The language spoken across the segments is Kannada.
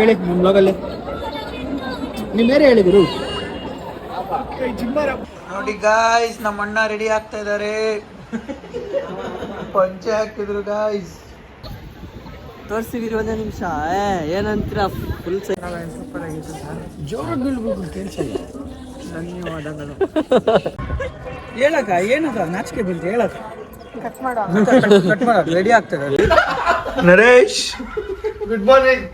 ಹೇಳಿ ನಮ್ಮ ಬ್ಲಾಗಲ್ಲಿ ನಿಮ್ಮ ಬೇರೆ ಹೇಳಿದ್ರು. ನೋಡಿ ಗಾಯ್ಸ್ ನಮ್ಮ ಅಣ್ಣ ರೆಡಿ ಆಗ್ತಾ ಇದ್ದಾರೆ. ಪಂಚೆ ಹಾಕಿದ್ರು ಗಾಯ್ಸ್ ತೋರಿಸ್ತೀವಿ ಒಂದೇ ನಿಮಿಷ. ಏನಂತೀರ? ಫುಲ್ ಜೋರಾಗಿ ಬೀಳ್ಬೇಕು ಕೆಲಸ ಧನ್ಯವಾದಗಳು ಹೇಳಕ್ಕ. ಏನದ ನಾಚಿಕೆ ಬೀಳ್ತಿ ಹೇಳಕ ಕಟ್ ಮಾಡ. ರೆಡಿ ಆಗ್ತದೆ ನರೇಶ್ ಗುಡ್ ಮಾರ್ನಿಂಗ್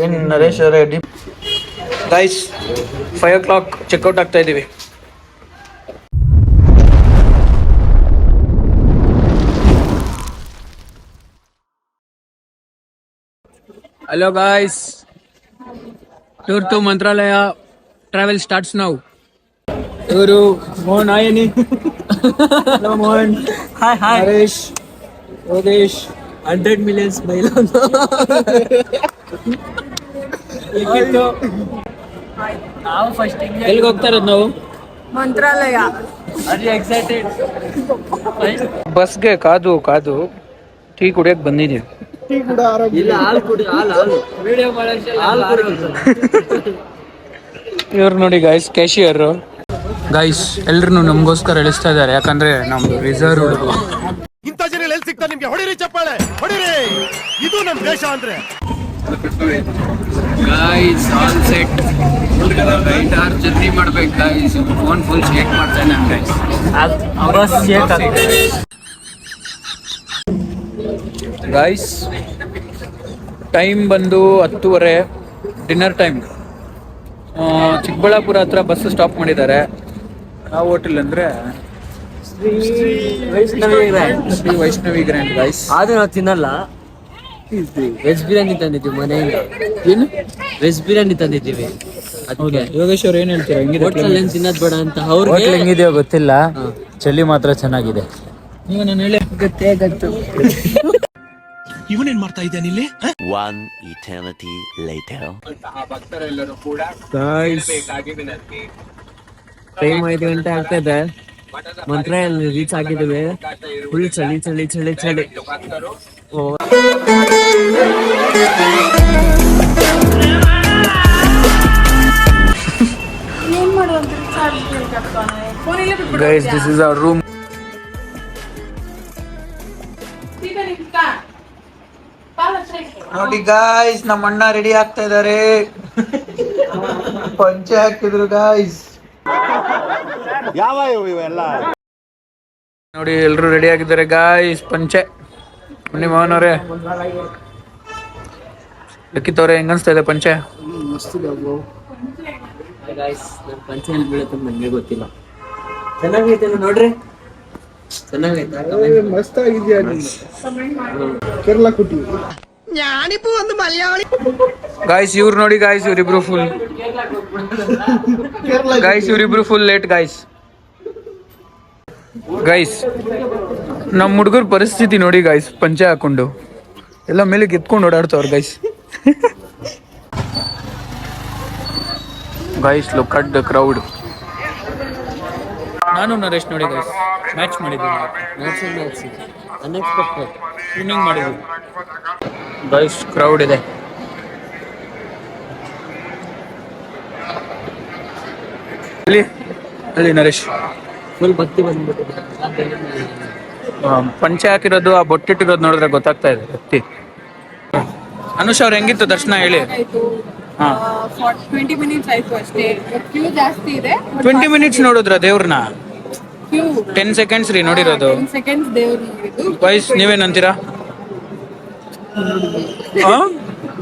ಏನ್ ನರೇಶ್ ಅವರೇ ಡಿ guys five o'clock checkout ಆಗ್ತಾ ಇದ್ದೀವಿ hello guys tour to Mantralayam travel starts ನಾವು ಇವರು Mohan ಆಯನಿ hello Mohan hi hi Haresh Yogesh hundred millions smile ನಾವು ಫಸ್ಟ್ ಎಲ್ಲಿಗೆ ಹೋಗ್ತಾರ ನಾವು? ಮಂತ್ರಾಲಯ. ಅರಿ ಎಕ್ಸೈಟೆಡ್ ಬಸ್ಗೆ ಕಾದು ಕಾದು ಟೀ ಕುಡಿಯಕ್ ಬಂದಿದ್ದೀವಿ ಇಲ್ಲ ಹಾಲು ಕುಡಿ ಹಾಲು ಹಾಲು. ವಿಡಿಯೋ ಮಾಡೋಕೆ ಹಾಲು ಕುಡಿ ಇವ್ರು ನೋಡಿ ಗಾಯ್ಸ್ ಕ್ಯಾಶಿಯರ್ ಗಾಯ್ಸ್ ಎಲ್ರು ನಮಗೋಸ್ಕರ ಎಳಿಸ್ತಾ ಇದ್ದಾರೆ ಯಾಕಂದ್ರೆ ನಮ್ದು ರಿಸರ್ವ್ ಇಂಥ ಜನ ಎಲ್ಲಿ ಸಿಗ್ತಾ ನಿಮ್ಗೆ? ಹೊಡಿರಿ ಚಪ್ಪಾಳೆ ಹೊಡಿರಿ. ಇದು ನಮ್ ದೇಶ ಅಂದ್ರೆ. Guys all set right our journey ಮಾಡ್ಬೇಕು ಗಾಯ್ಸ್ ಫೋನ್ ಫುಲ್ ಶೇಕ್ ಮಾಡ್ತೇನೆ ಇದ್ದಾನೆ ಗಾಯ್ಸ್ ಬಸ್ ಶೇಕ್ ಆಗ್ತದೆ ಗಾಯ್ಸ್ ಟೈಮ್ ಬಂದು ಹತ್ತುವರೆ ಡಿನ್ನರ್ ಟೈಮ್ ಚಿಕ್ಕಬಳ್ಳಾಪುರ ಹತ್ರ ಬಸ್ ಸ್ಟಾಪ್ ಮಾಡಿದ್ದಾರೆ. ಯಾವ ಹೋಟೆಲ್ ಅಂದ್ರೆ? ಶ್ರೀ ವೈಷ್ಣವಿ ಗ್ರ್ಯಾಂಡ್ ರೈಸ್ ಆದ್ರೆ ನಾವು ತಿನ್ನಲ್ಲ. ವೆಜ್ ಬಿರಿಯಾನಿ ತಂದಿದ್ದೀವಿ ಮನೆಯಿಂದ ಏನು? ವೆಜ್ ಬಿರಿಯಾನಿ ತಂದಿದ್ದೀವಿ ಅದಕ್ಕೆ. ಯೋಗೇಶ್ ಅವ್ರು ಏನ್ ಹೇಳ್ತೀರಾ? ಹೆಂಗಿದೆ ಹೋಟ್ಲಲ್ಲಿ ಏನ್ ತಿನ್ನೋದ್ ಬೇಡ ಅಂತ ಅವ್ರಿಗೆ ಹೋಟ್ಲ್ ಹೆಂಗಿದೆಯೋ ಗೊತ್ತಿಲ್ಲ. ಚಳಿ ಮಾತ್ರ ಚೆನ್ನಾಗಿದೆ. ನೀವು ನಾನು ಹೇಳಿ. ಗೊತ್ತೇ ಗೊತ್ತು. ಇವನೇನ್ ಮಾಡ್ತಾ ಇದ್ದಾನೆ ಇಲ್ಲಿ ಲೈಟ್ eternity ಕೂಡ ಟೈಮ್ ಐದು ಗಂಟೆ ಆಗ್ತಾ ಇದೆ ರೀಚ್ ಆಗಿದ್ದೇವೆ. ಫುಲ್ ಚಳಿ ಚಳಿ ಚಳಿ ಚಳಿ. Guys this is our room ನೋಡಿ ಗಾಯ್ಸ್ ನಮ್ಮ ಅಣ್ಣ ರೆಡಿ ಆಗ್ತಾ ಇದಾರೆ ಪಂಚೆ ಹಾಕಿದ್ರು ಗಾಯ್ಸ್ ಯಾವ ಇವೆಲ್ಲ? ನೋಡಿ ಎಲ್ರು ರೆಡಿ ಆಗಿದ್ದಾರೆ. ಗಾಯ್ಸ್ ಪಂಚೆ. ಬನ್ನಿ ಮೋಹನ್ ಅವರೇ ಅವ್ರೆ ಹೆಂಗ ಅನ್ಸ್ತಾ ಇದೆ ಪಂಚೆ ಪಂಚೆಯಲ್ಲಿ ಬೀಳುತ್ತೆ ನನಗೆ ಗೊತ್ತಿಲ್ಲ. ಚೆನ್ನಾಗೈತೆ ನೋಡ್ರಿ? ಚೆನ್ನಾಗೈತೆ? ಮಸ್ತ್ ಆಗಿದ್ಯಾ ಕೇರಳ ಕುಟಿ. ಗಾಯ್ಸ್ ಇವ್ರು ನೋಡಿ ಗಾಯ್ಸ್ ಇವ್ರಿಬ್ರು ಫುಲ್ ಗಾಯ್ಸ್ ಇವ್ರಿಬ್ರು ಫುಲ್ ಲೇಟ್ ಗಾಯ್ಸ್ ಗೈಸ್ ನಮ್ಮ ಹುಡುಗರ ಪರಿಸ್ಥಿತಿ ನೋಡಿ ಗೈಸ್ ಪಂಚೆ ಹಾಕೊಂಡು. ಎಲ್ಲ ಮೇಲೆ ಎತ್ಕೊಂಡು ಓಡಾಡ್ತವ್ರ guys guys look at the crowd ನಾನು ನರೇಶ್ ನೋಡಿ ಗೈಸ್ ಮ್ಯಾಚ್ ಮಾಡಿದ್ದೀನಿ. ಮಾಡಿದ್ವಿ ಗೈಸ್ ಕ್ರೌಡ್ ಇದೆ. ಅಲ್ಲಿ ಅಲ್ಲಿ ನರೇಶ್. ಫುಲ್ ಭಕ್ತಿ ಬಂದ್ಬಿಟ್ಟಿದೆ. ಪಂಚೆ ಹಾಕಿರೋದು ಆ ಬೊಟ್ಟಿಟ್ಟಿರೋದು ನೋಡಿದ್ರೆ ಗೊತ್ತಾಗ್ತಾ ಇದೆ ಭಕ್ತಿ. ಅನುಷ್ ಅವ್ರು ಹೆಂಗಿತ್ತು ದರ್ಶನ ಹೇಳಿ? ಟ್ವೆಂಟಿ ಮಿನಿಟ್ಸ್ ಆಯ್ತು ಅಷ್ಟೇ. ಕ್ಯೂ ಜಾಸ್ತಿ ಇದೆ ಟ್ವೆಂಟಿ ಮಿನಿಟ್ಸ್ ನೋಡಿದ್ರ ದೇವ್ರನ್ನ ಟೆನ್ ಸೆಕೆಂಡ್ಸ್ ರೀ ನೋಡಿರೋದು. ಸೆಕೆಂಡ್ಸ್ ದೇವ್ರು ನೋಡಿದ್ದು. ವಯಸ್ ನೀವೇನಂತೀರಾ? ಆ?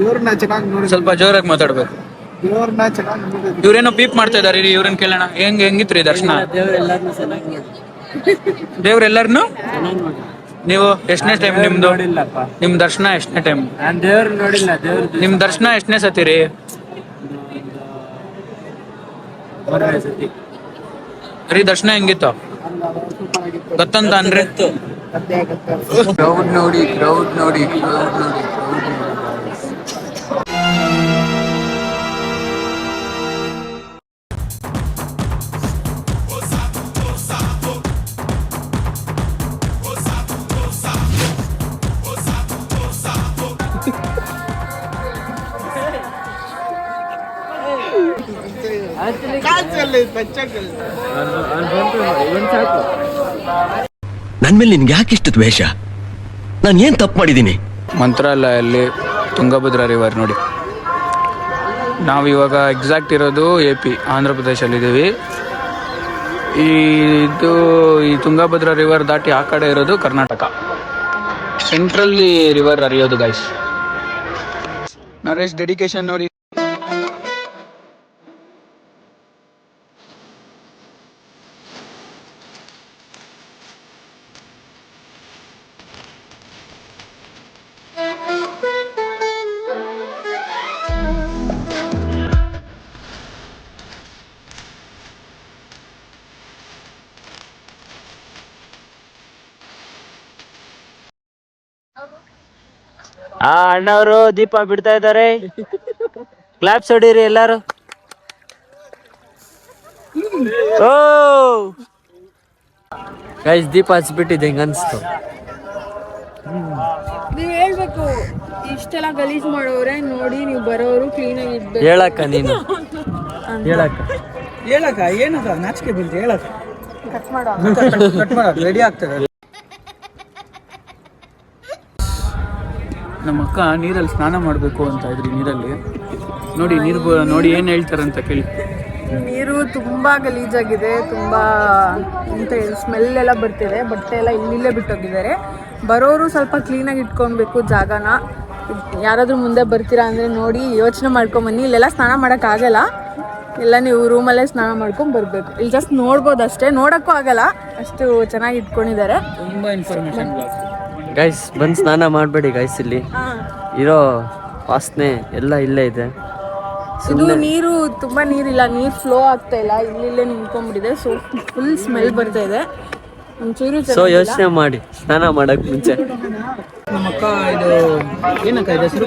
ದೇವ್ರನ್ನ ಚೆನ್ನಾಗಿ ನೋಡಿ. ಸ್ವಲ್ಪ ಜೋರಾಗಿ ಮಾತಾಡ್ಬೇಕು. ದೇವ್ರನ್ನ ಚೆನ್ನಾಗಿ ನೋಡಿ ಇವ್ರೇನೋ ಪೀಪ್ ಮಾಡ್ತಾ ಇದಾರೆ ಇವ್ರನ್ನ ಕೇಳೋಣ. ಹೆಂಗ್ ಹೆಂಗಿತ್ರಿ ದರ್ಶನ? ದೇವ್ರು ಎಲ್ಲಾರನ್ನೂ ಚೆನ್ನಾಗಿ ನೋಡಿ ದೇವ್ರೆಲ್ಲರನ್ನು ಚೆನ್ನಾಗಿ ನೋಡಿ ನೀವು ಎಷ್ಟನೇ ಟೈಮ್ ನಿಮ್ದು? ನಿಮ್ ದರ್ಶನ ಎಷ್ಟನೇ ಟೈಮ್ ನಾನು ದೇವ್ರು ನೋಡಿಲ್ಲ ದೇವ್ರದ್ದು ನಿಮ್ ದರ್ಶನ ಎಷ್ಟನೇ ಸತಿರಿ ಮೂರನೇ ಸತಿ. ರೀ ದರ್ಶನ ಹೆಂಗಿತ್ತು? ಗೊತ್ತಂತ ಅನ್ರಿ? ಕ್ರೌಡ್ ನೋಡಿ ಕ್ರೌಡ್ ನೋಡಿ ಕ್ರೌಡ್ ನೋಡಿ. ನನ್ ಮೇಲೆ ನಿನ್ಗೆ ಯಾಕೆ ಇಷ್ಟು ದ್ವೇಷ? ನಾನು ಏನ್ ತಪ್ಪು ಮಾಡಿದ್ದೀನಿ? ಮಂತ್ರಾಲಯಲ್ಲಿ ತುಂಗಭದ್ರಾ ರಿವರ್ ನೋಡಿ. ನಾವು ಇವಾಗ ಎಕ್ಸಾಕ್ಟ್ ಇರೋದು ಎ ಪಿ ಆಂಧ್ರ ಪ್ರದೇಶಲ್ಲಿದ್ದೀವಿ ಈ ಇದು ಈ ತುಂಗಭದ್ರಾ ರಿವರ್ ದಾಟಿ ಆ ಕಡೆ ಇರೋದು ಕರ್ನಾಟಕ. ಸೆಂಟ್ರಲ್ಲಿ ರಿವರ್ ಹರಿಯೋದು ಗೈಸ್ ನರೇಶ್ ಡೆಡಿಕೇಶನ್ ನೋಡಿ. ಆ ಅಣ್ಣವರು ದೀಪ ಬಿಡ್ತಾ ಇದ್ದಾರೆ. ಕ್ಲಾಪ್ಸ್ ಹೊಡೀರಿ ಎಲ್ಲಾರು. ಓ! ಗೈಸ್ ದೀಪ ಹಚ್ಬಿಟ್ಟಿದೆ ಹಿಂಗ ಅನ್ಸ್ತು? ನೀವ್ ಹೇಳ್ಬೇಕು ಇಷ್ಟೆಲ್ಲ ಗಲೀಜ್ ಮಾಡೋರೆ ನೋಡಿ ನೀವು ಬರೋರು ಕ್ಲೀನ್ ಆಗಿ ಇಡ್ಬೇಕು ಹೇಳಕ್ಕ ನೀನು. ಹೇಳಕ್ಕ. ಹೇಳಕ್ಕ ಏನಕ್ಕ ನಾಚಿಕೆ ಬೀಳ್ತಿ ಹೇಳಕ್ಕ. ಕಟ್ ಮಾಡೋ. ರೆಡಿ ಆಗ್ತದೆ. ನಮ್ಮ ಅಕ್ಕ ನೀರಲ್ಲಿ ಸ್ನಾನ ಮಾಡಬೇಕು ಅಂತ ಇದ್ರಿ ನೀರಲ್ಲಿ. ನೋಡಿ ನೀರು ನೋಡಿ ಏನು ಹೇಳ್ತಾರಂತ ಕೇಳಿ. ನೀರು ತುಂಬಾ ಗಲೀಜಾಗಿದೆ ತುಂಬಾ ಅಂತ ಸ್ಮೆಲ್ ಎಲ್ಲ ಬರ್ತಿದೆ ಬಟ್ಟೆ ಎಲ್ಲ ಇಲ್ಲಿಲ್ಲೇ ಬಿಟ್ಟೋಗಿದ್ದಾರೆ. ಬರೋರು ಸ್ವಲ್ಪ ಕ್ಲೀನಾಗಿ ಇಟ್ಕೊಬೇಕು ಜಾಗನ. ಯಾರಾದರೂ ಮುಂದೆ ಬರ್ತೀರಾ ಅಂದರೆ ನೋಡಿ ಯೋಚನೆ ಮಾಡ್ಕೊಂಬನ್ನಿ ಇಲ್ಲೆಲ್ಲ ಸ್ನಾನ ಮಾಡೋಕ್ಕಾಗಲ್ಲ ಎಲ್ಲ ನೀವು ರೂಮಲ್ಲೇ ಸ್ನಾನ ಮಾಡ್ಕೊಂಡು ಬರಬೇಕು. ಇಲ್ಲಿ ಜಸ್ಟ್ ನೋಡ್ಬೋದು ಅಷ್ಟೇ ನೋಡೋಕ್ಕೂ ಆಗಲ್ಲ. ಅಷ್ಟು ಚೆನ್ನಾಗಿ ಇಟ್ಕೊಂಡಿದ್ದಾರೆ. ತುಂಬ ಇನ್ಫಾರ್ಮೇಶನ್ ಗೈಸ್ ಬಂದು ಸ್ನಾನ ಮಾಡಬೇಡಿ ಗೈಸ್ ಇಲ್ಲಿ. ಇರೋ ವಾಸನೆ ಎಲ್ಲ ಇಲ್ಲೇ ಇದೆ. ಇದು ನೀರು ತುಂಬಾ ನೀರಿಲ್ಲ. ನೀರು ಫ್ಲೋ ಆಗ್ತಾ ಇಲ್ಲ. ಇಲ್ಲಿಲ್ಲೇ ನಿಂತ್ಕೊಂಡ್ಬಿಟ್ಟಿದೆ. ಸೊ ಫುಲ್ ಸ್ಮೆಲ್ ಬರ್ತಾ ಇದೆ. ಒಂಚೂರು ಸೊ ಯೋಚನೆ ಮಾಡಿ. ಸ್ನಾನ ಮಾಡಕ್ ಮುಂಚೆ. ನಮ್ಮ ಅಕ್ಕ ಇದು ಏನಕ್ಕ ಇದು ಹೆಸರು.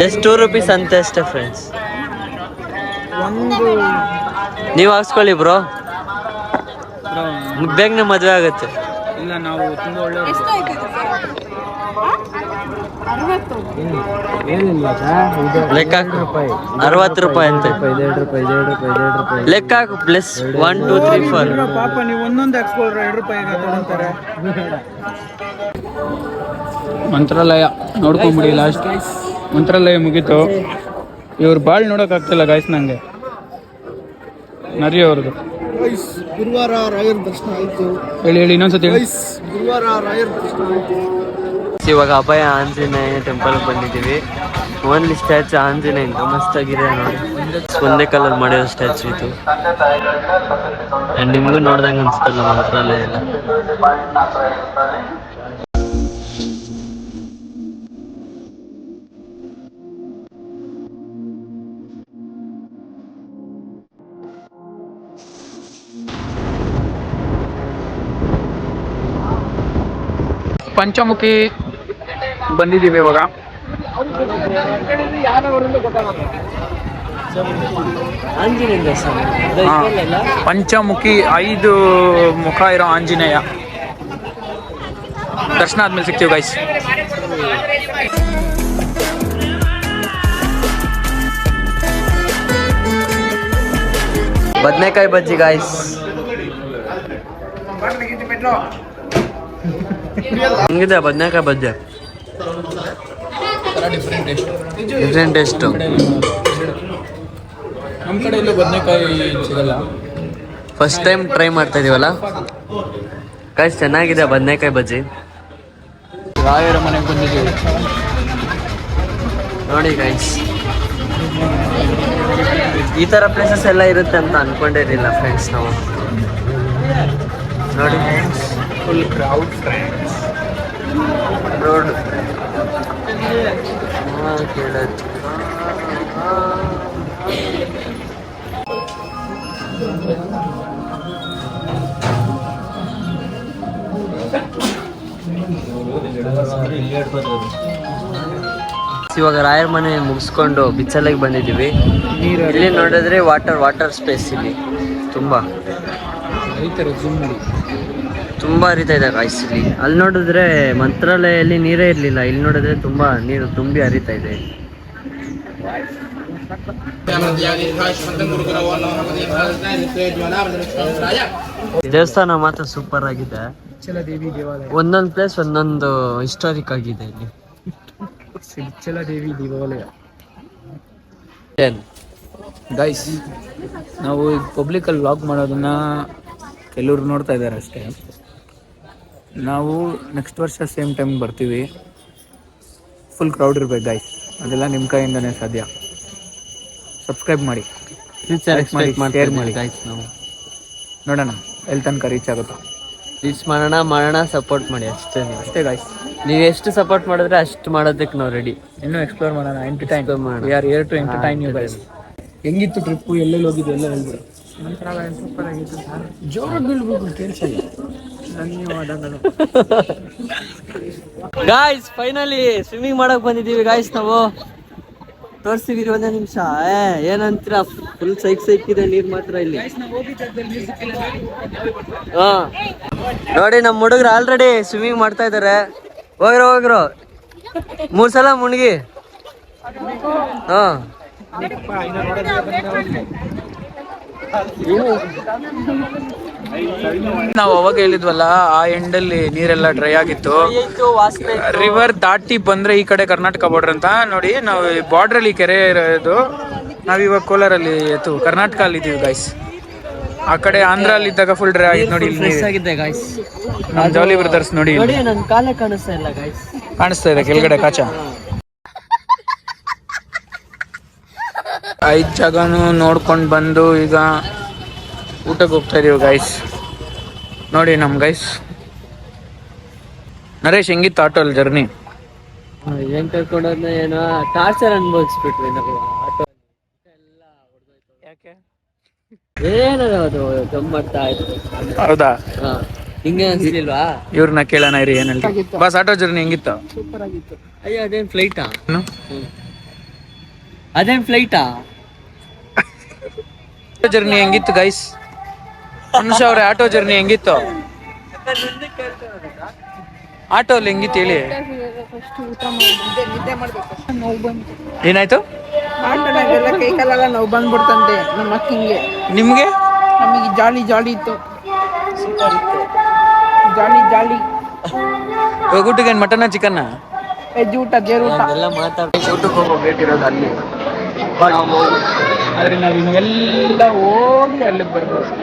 ಜಸ್ಟ್ ಟೂ ರುಪೀಸ್ ಅಂತ ಅಷ್ಟೇ ಫ್ರೆಂಡ್ಸ್ ಒಂದು ನೀವು ಹಾಕ್ಸ್ಕೊಳ್ಳಿ ಬ್ರೋ ಬೇಗನೆ ಮದುವೆ ಆಗುತ್ತೆ. ಇಲ್ಲ ನಾವು ತುಂಬಾ ಒಳ್ಳೆ ಅರವತ್ತು. ರೂಪಾಯಿ. ಅಂತ. ಲೆಕ್ಕ ಹಾಕು plus one two three four ಪಾಪ ನೀವು ಒಂದೊಂದು ಹಾಕ್ಸ್ಕೊಳ್ರ ಎರಡು ರೂಪಾಯಿಗೆ ತಗೊಂತಾರೆ ಮಂತ್ರಾಲಯ ನೋಡ್ಕೊಂಬಿಡಿ ಲಾಸ್ಟ್ ಮಂತ್ರಾಲಯ ಮುಗೀತು. ಇವ್ರು ಬಾಳ್ ನೋಡಕ್ ಆಗ್ತಿಲ್ಲ ಗಾಯ್ಸ್ ನಂಗೆ. ನರಿ ಅವ್ರದ್ದು ಗೈಸ್ ಗುರುವಾರ ರಾಯರ ದರ್ಶನ ಆಯ್ತು. ಹೇಳಿ ಹೇಳಿ ಇನ್ನೊಂದ್ಸತಿ ಹೇಳಿ. ಗೈಸ್ ಗುರುವಾರ ರಾಯರ ದರ್ಶನ ಆಯ್ತು. ಇವಾಗ ಅಭಯ ಆಂಜನೇಯ ಟೆಂಪಲ್ ಬಂದಿದ್ದೀವಿ. ಓನ್ಲಿ ಸ್ಟ್ಯಾಚು ಆಂಜನೇಯ ಮಸ್ತಾಗಿದೆ ನೋಡಿ. ಒಂದೇ ಕಲರ್ ಮಾಡಿರೋ ಸ್ಟ್ಯಾಚು ಇದು. ಆ್ಯಂಡ್ ನಿಮಗೂ ನೋಡ್ದಂಗೆ ಅನ್ಸ್ತಲ್ಲ ಮಾತ್ರ ಎಲ್ಲ ಪಂಚಮುಖಿ ಬಂದಿದ್ದೀವಿ ಇವಾಗ. ಪಂಚಮುಖಿ ಐದು ಮುಖ ಇರೋ ಆಂಜನೇಯ. ದರ್ಶನ ಆದ್ಮೇಲೆ ಸಿಗ್ತೀವಿ ಗೈಸ್ ಬದನೆಕಾಯಿ ಬಜ್ಜಿ ಗಾಯ್ಸ್ ಹೆಂಗಿದೆ ಬದನೆಕಾಯಿ ಬಜ್ಜೆ. ಡಿಫ್ರೆಂಟ್ ಟೇಸ್ಟ್ ನಮ್ಮ ಕಡೆ ಇಲ್ಲೂ ಬದನೆಕಾಯಿ ಸಿಗಲ್ಲ. ಫಸ್ಟ್ ಟೈಮ್ ಟ್ರೈ ಮಾಡ್ತಾ ಇದೀವಲ್ಲ? ಗಾಯ್ಸ್ ಚೆನ್ನಾಗಿದೆ ಬದನೆಕಾಯಿ ಬಜ್ಜಿ. ರಾಯರ ಮನೆಗೆ ಬಂದಿದ್ದೀವಿ. ನೋಡಿ ಗೈಸ್ ಈ ಥರ ಪ್ಲೇಸಸ್ ಎಲ್ಲ ಇರುತ್ತೆ ಅಂತ ಅನ್ಕೊಂಡಿರಲಿಲ್ಲ ಫ್ರೆಂಡ್ಸ್ ನಾವು. ನೋಡಿ ಫುಲ್ ಕ್ರೌಡ್ ಫ್ರೆಂಡ್ಸ್ ರೋಡ್ ಇವಾಗ ರಾಯರ್ ಮನೆ ಮುಗಿಸ್ಕೊಂಡು ಬಿಚ್ಚಲಿಗೆ ಬಂದಿದ್ದೀವಿ. ಇಲ್ಲಿ ನೋಡಿದ್ರೆ ವಾಟರ್ ವಾಟರ್ ಸ್ಪೇಸ್ ಇಲ್ಲಿ. ತುಂಬ. ತುಂಬಾ ಹರಿತಾ ಇದೆ ಗಾಯ್ಸ್ ಇಲ್ಲಿ. ಅಲ್ಲಿ ನೋಡಿದ್ರೆ ಮಂತ್ರಾಲಯಲ್ಲಿ ನೀರೇ ಇರಲಿಲ್ಲ. ಇಲ್ಲಿ ನೋಡಿದ್ರೆ ತುಂಬಾ ನೀರು ತುಂಬಿ ಹರಿತಾ ಇದೆ. ದೇವಸ್ಥಾನ ಮಾತ್ರ ಸೂಪರ್ ಆಗಿದೆ. ಒಂದೊಂದು ಪ್ಲೇಸ್ ಒಂದೊಂದು ಹಿಸ್ಟಾರಿಕ್ ಆಗಿದೆ ಇಲ್ಲಿ. ದೇವಿ ದೇವಾಲಯ. ಗೈಸ್ ನಾವು ಪಬ್ಲಿಕ್ ಅಲ್ಲಿ ವ್ಲಾಗ್ ಮಾಡೋದನ್ನ ಕೆಲವ್ರು ನೋಡ್ತಾ ಇದ್ದಾರೆ ಅಷ್ಟೇ. ನಾವು ನೆಕ್ಸ್ಟ್ ವರ್ಷ ಸೇಮ್ ಟೈಮ್ ಬರ್ತೀವಿ. ಫುಲ್ ಕ್ರೌಡ್ ಇರ್ಬೇಕು ಗೈಸ್ ಅದೆಲ್ಲ ನಿಮ್ಮ ಕೈಯಿಂದನೇ ಸಾಧ್ಯ. ಸಬ್ಸ್ಕ್ರೈಬ್ ಮಾಡಿ. ಫ್ಯೂಚರ್ Like ಮಾಡಿ. ಗಾಯ್ಸ್ ನಾವು. ನೋಡೋಣ ಎಲ್ಲಿ ತನಕ ರೀಚ್ ಆಗುತ್ತೆ. ರೀಚ್ ಮಾಡೋಣ ಮಾಡೋಣ ಸಪೋರ್ಟ್ ಮಾಡಿ ಅಷ್ಟೇ ಅಷ್ಟೇ ಗಾಯ್ಸ್ ನೀವು ಎಷ್ಟು ಸಪೋರ್ಟ್ ಮಾಡಿದ್ರೆ ಅಷ್ಟು ಮಾಡೋದಕ್ಕೆ ನಾವು ರೆಡಿ ಇನ್ನೂ ಎಕ್ಸ್ಪ್ಲೋರ್ ಮಾಡೋಣ ಎಂಟರ್ಟೈನ್ ಮಾಡೋಣ. Are here to entertain you guys ಹೆಂಗಿತ್ತು ಟ್ರಿಪ್ಪು ಎಲ್ಲೆಲ್ಲಿ ಹೋಗಿದ್ದು ಎಲ್ಲ ಹೇಳ್ಬಿಡು ಜೋರಾಗಿ ಬೀಳ್ಬೇಕು ಕೇಳಿಸಲ್ಲ ಗಾಯ್ಸ್ ಫೈನಲಿ ಸ್ವಿಮ್ಮಿಂಗ್ ಮಾಡಕ್ ಬಂದಿದ್ದೀವಿ ಗಾಯ್ಸ್ ನಾವು. ತೋರಿಸ್ತೀವಿ ಒಂದೇ ನಿಮಿಷ. ಏನಂತೀರ? ಫುಲ್ ಸೈಕ್ ಸೈಕ್ ಇದೆ, ನೀರ್ ಮಾತ್ರ ಇಲ್ಲಿ. ನೋಡಿ ನಮ್ಮ ಹುಡುಗರು ಆಲ್ರೆಡಿ ಸ್ವಿಮ್ಮಿಂಗ್ ಮಾಡ್ತಾ ಇದಾರೆ. ಹೋಗ್ರೋ ಹೋಗ್ರೋ. ಮೂರ್ ಸಲ ಮುಳುಗಿ ಹಾ. ನಾವು ಅವಾಗ ಹೇಳಿದ್ವಲ್ಲ ಆ ಎಂಡಲ್ಲಿ ನೀರೆಲ್ಲ ಡ್ರೈ ಆಗಿತ್ತು. ರಿವರ್ ದಾಟಿ ಬಂದ್ರೆ ಈ ಕಡೆ ಕರ್ನಾಟಕ ಬಾರ್ಡರ್ ಅಂತ. ನೋಡಿ ನಾವು ಬಾರ್ಡರ್ ಅಲ್ಲಿ ಕೆರೆ ಇರೋದು. ನಾವಿವಾಗ ಕೋಲಾರ ಕೋಲಾರಲ್ಲಿ ಇತ್ತು ಕರ್ನಾಟಕ ಅಲ್ಲಿ ಇದೀವಿ ಗಾಯ್ಸ್ ಆ ಕಡೆ ಆಂಧ್ರ ಅಲ್ಲಿ ಇದ್ದಾಗ ಫುಲ್ ಡ್ರೈ ಆಗಿದೆ ನೋಡಿ ಇಲ್ಲಿ ಫ್ರೆಶ್ ಆಗಿದೆ ಗಾಯ್ಸ್ ನಮ್ ಜಾಲಿ ಬ್ರದರ್ಸ್ ನೋಡಿ ಕಾಲೇ ಕಾಣಿಸ್ತಾ ಇಲ್ಲ ಕಾಣಿಸ್ತಾ ಇದೆ ಕೆಳಗಡೆ ಕಾಚ. ಐದ್ ಜಾಗನು ನೋಡ್ಕೊಂಡ್ ಬಂದು ಈಗ ಊಟಕ್ಕೆ ಹೋಗ್ತಾ ಇದೀವಿ ಗೈಸ್ ನೋಡಿ ನಮ್ ಗೈಸ್ ನರೇಶ್ ಹೆಂಗಿತ್ತು ಆಟೋಲ್ ಜರ್ನಿ ಏನ್ ಕರ್ಕೊಂಡೋದ್ನ ಏನೋ ಟಾರ್ಚರ್ ಅನ್ಭವಿಸ್ಬಿಟ್ವಿ ನಾವು. ಆಟೋ ಏನದ ಅದು ಗಮ್ಮತ್ತಾ ಇತ್ತು. ಹೌದಾ? ಹಾ. ಹಿಂಗೆ ಅನ್ಸ್ಲಿಲ್ವಾ ಇವ್ರನ್ನ ಕೇಳೋಣ ಇರಿ ಏನಂತ ಬಸ್ ಆಟೋ ಜರ್ನಿ ಹೆಂಗಿತ್ತು? ಅಯ್ಯೋ ಅದೇನ್ ಫ್ಲೈಟಾ? ಅದೇನ್ ಫ್ಲೈಟಾ ಆಟೋ ಜರ್ನಿ ಹೆಂಗಿತ್ತು ಗೈಸ್ ಮನುಷ್ಯ ಅವ್ರೆ ಆಟೋ ಜರ್ನಿ ಹೆಂಗಿತ್ತು? ಆಟೋ ಅಲ್ಲಿ ಹೆಂಗಿತ್ತು ಹೇಳಿ? ಏನಾಯ್ತು? ಆಟೋನಾಗೆಲ್ಲ ಕೈ ಕಾಲೆಲ್ಲ ನೋವು ಬಂದ್ಬಿಡ್ತಂತೆ ನಮ್ಮ ಅಕ್ಕಿಂಗೆ ನಿಮ್ಗೆ? ನಮಗೆ ಜಾಲಿ ಜಾಲಿ ಇತ್ತು ಜಾಲಿ ಜಾಲಿ ಇವಾಗ ಊಟಕ್ಕೆ ಏನು ಮಟನ್ ಚಿಕನ್ ವೆಜ್ ಊಟ ದೇವ್ರ ಊಟ. ಎಲ್ಲ ಮಾತಾಡ್ತೀವಿ ಊಟಕ್ಕೆ ಹೋಗೋ ಬೇಕಿರೋದು ಅಲ್ಲಿ ಆದ್ರೆ ನಾವು ಇನ್ನೆಲ್ಲ ಹೋಗಿ ಅಲ್ಲಿಗೆ ಬರ್ಬೋದು.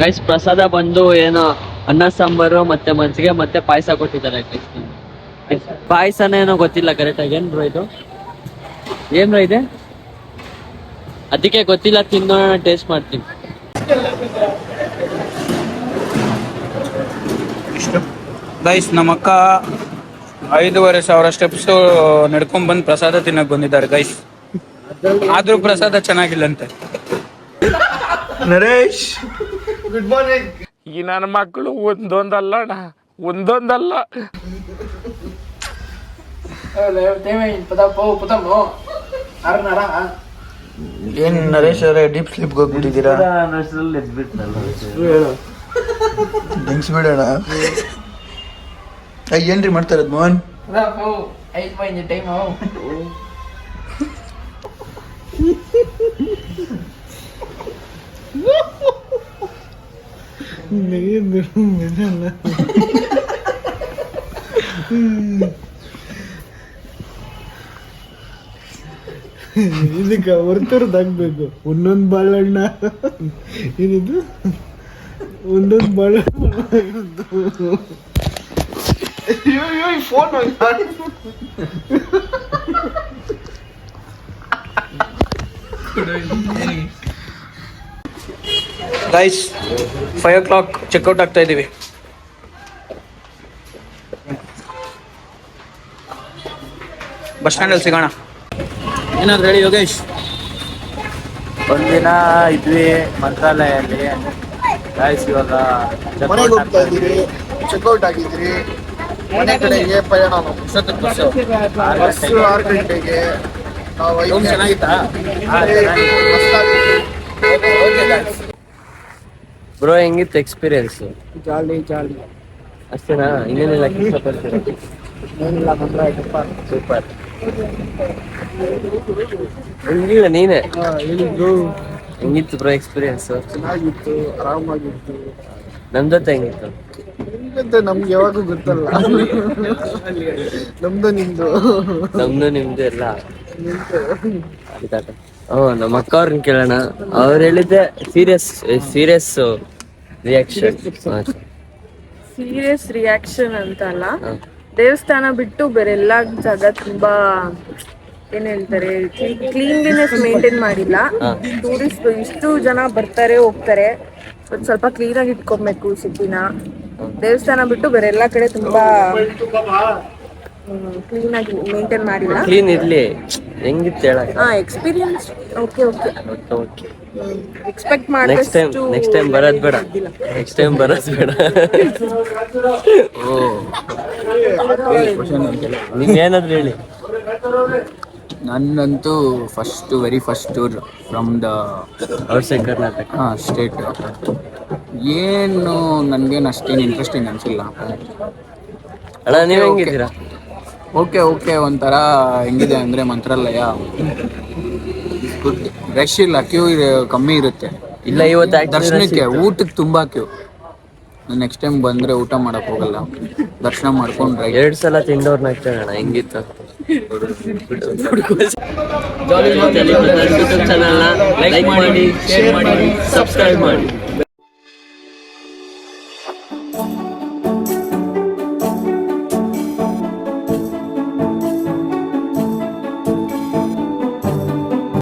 ಗೈಸ್ ಪ್ರಸಾದ ಬಂದು ಏನೋ ಅನ್ನ ಸಾಂಬಾರು ಮತ್ತೆ ಮಜ್ಜಿಗೆ ಮತ್ತೆ ಪಾಯಸ ಕೊಟ್ಟಿದ್ದಾರೆ ಪಾಯಸನ ಏನೋ ಗೊತ್ತಿಲ್ಲ ಕರೆಕ್ಟ್ ಆಗಿ. ಏನ್ ಬ್ರೋ ಇದು? ಏನ್ ಬ್ರೋ ಇದೆ? ಅದಕ್ಕೆ ಗೊತ್ತಿಲ್ಲ ತಿನ್ನೋಣ ಟೇಸ್ಟ್ ಮಾಡ್ತೀನಿ. ಗೈಸ್ ನಮ್ಮ ಅಕ್ಕ ಐದೂವರೆ ಸಾವಿರ ಸ್ಟೆಪ್ಸ್ ನಡ್ಕೊಂಡ್ ಬಂದು ಪ್ರಸಾದ ತಿನ್ನಕ್ ಬಂದಿದ್ದಾರೆ ಗೈಸ್ ಆದ್ರೂ ಪ್ರಸಾದ ಚೆನ್ನಾಗಿಲ್ಲಂತೆ. ನರೇಶ್! ಗುಡ್ ಮಾರ್ನಿಂಗ್ ಈ ನನ್ನ ಮಕ್ಕಳು ಒಂದೊಂದಲ್ಲ. ಅಣ್ಣ ಒಂದೊಂದಲ್ಲ ಏನ್ ನರೇಶ್ ಅವರೇ ಡೀಪ್ ಸ್ಲಿಪ್ ಹೋಗ್ಬಿಟ್ಟಿದ್ದೀರಾ? ಡ್ರಿಂಕ್ಸ್ ಬಿಡೋಣ ಏನ್ರಿ ಮಾಡ್ತಾ ಇರೋದು ಮೋಹನ್? ಇದಕ್ಕೆ ಹೊರ್ತರದಾಗ್ಬೇಕು ಒಂದೊಂದು ಬಾಳೆಹಣ್ಣ ಏನಿದು ಒಂದೊಂದು ಬಾಳೆಹಣ್ಣು phone guys five o'clock checkout ಆಗ್ತಾ ಇದ್ದೀವಿ ಬಸ್ ಸ್ಟ್ಯಾಂಡಲ್ಲಿ ಸಿಗೋಣ. ಏನಾದ್ರು ಹೇಳಿ ಯೋಗೇಶ್. ಒಂದಿನ ಇದ್ವಿ ಮಂತ್ರಾಲಯಲ್ಲಿ. ಗೈಸ್ ಇವಾಗ ಮನೆಗೆ ಹೋಗ್ತಾ ಇದ್ದೀರಿ ಚೆಕ್ಔಟ್ ಆಗಿದ್ದೀರಿ. ಮನೆ ಕಡೆಗೆ ಪಯಣ ಬಸ್ ಆರು ಗಂಟೆಗೆ. ನಾವು ಐದು ಬ್ರೋ ಹೆಂಗಿತ್ತು ಎಕ್ಸ್ಪೀರಿಯನ್ಸ್ ಜಾಲಿ ಜಾಲಿ. ಅಷ್ಟೇನಾ? ಇನ್ನೇನೆಲ್ಲ ಇಷ್ಟಪಡ್ತೀರಾ ಏನಿಲ್ಲ ಸೂಪರ್ ಹೆಂಗಿಲ್ಲ ನೀನೆ? ಹೇಳಿದ್ರು ಹೆಂಗಿತ್ತು ಬ್ರೋ ಎಕ್ಸ್ಪೀರಿಯನ್ಸ್ ಚೆನ್ನಾಗಿತ್ತು ಆರಾಮಾಗಿತ್ತು ನಮ್ ಜೊತೆ ಹೆಂಗಿತ್ತು? ಹೆಂಗಂತೆ ನಮ್ಗೆ ಯಾವಾಗೂ ಗೊತ್ತಲ್ಲ. ನಮ್ದು ನಿಮ್ದು. ನಮ್ದು ನಿಮ್ದು ಎಲ್ಲ. ಹ್ಞೂ ನಮ್ಮ ಅಕ್ಕ ಅವ್ರನ್ನ ಕೇಳೋಣ. ಅವ್ರು ಹೇಳಿದ್ದೆ serious serious reaction serious reaction ಅಂತ ಅಲ್ಲ. ದೇವಸ್ಥಾನ ಬಿಟ್ಟು ಬೇರೆ ಎಲ್ಲ ಜಾಗ ತುಂಬಾ ಏನ್ ಹೇಳ್ತಾರೆ ಕ್ಲೀನ್ಲಿನೆಸ್ ಮೇಂಟೈನ್ ಮಾಡಿಲ್ಲ. ಟೂರಿಸ್ಟ್ ಇಷ್ಟು ಜನ ಬರ್ತಾರೆ ಹೋಗ್ತಾರೆ. ಒಂದ್ ಸ್ವಲ್ಪ ಕ್ಲೀನ್ ಆಗಿ ಇಟ್ಕೊಬೇಕು ಸಿಟಿನ. ದೇವಸ್ಥಾನ ಬಿಟ್ಟು ಬೇರೆ ಎಲ್ಲಾ ಕಡೆ ತುಂಬಾ ಕ್ಲೀನ್ ಆಗಿ ಮೇಂಟೈನ್ ಮಾಡಿಲ್ಲ. ಕ್ಲೀನ್ ಇರ್ಲಿ. ಹೆಂಗಿತ್ತು ಹೇಳಕ್ ಹಾ experience okay okay okay expect next time next time ಬರೋದು ಬೇಡ. ನೆಕ್ಸ್ಟ್ ಟೈಮ್ ಬರೋದು ಬೇಡ. ಓ ನಿಮ್ಗೇನಾದ್ರು ಹೇಳಿ. ನನ್ನಂತೂ first very first tour from the outside Karnataka ಹಾಂ ಸ್ಟೇಟ್ ಏನು ನನಗೇನು ಅಷ್ಟೇನು ಇಂಟ್ರೆಸ್ಟಿಂಗ್ ಅನಿಸಿಲ್ಲ. ಅಣ್ಣ ನೀವು ಹೆಂಗಿದ್ದೀರಾ? ಓಕೆ ಓಕೆ ಒಂಥರ ಹೆಂಗಿದೆ ಅಂದರೆ ಮಂತ್ರಾಲಯ. ಗುಡ್ ರಶ್ ಇಲ್ಲ ಕ್ಯೂ ಕಮ್ಮಿ ಇರುತ್ತೆ. ಇಲ್ಲ ಇವತ್ತು ದರ್ಶನಕ್ಕೆ ಊಟಕ್ಕೆ ತುಂಬ ಕ್ಯೂ ನೆಕ್ಸ್ಟ್ ಟೈಮ್ ಬಂದರೆ ಊಟ ಮಾಡಕ್ ಹೋಗಲ್ಲ. ದರ್ಶನ ಮಾಡ್ಕೊಂಡ್ರೆ ಎರಡು ಸಲ ತಿಂದವ್ರನ್ನ ಕೇಳೋಣ ಹೆಂಗಿತ್ತು ಚಾನಲ್ನ ಲೈಕ್ ಮಾಡಿ ಶೇರ್ ಮಾಡಿ ಸಬ್ಸ್ಕ್ರೈಬ್ ಮಾಡಿ.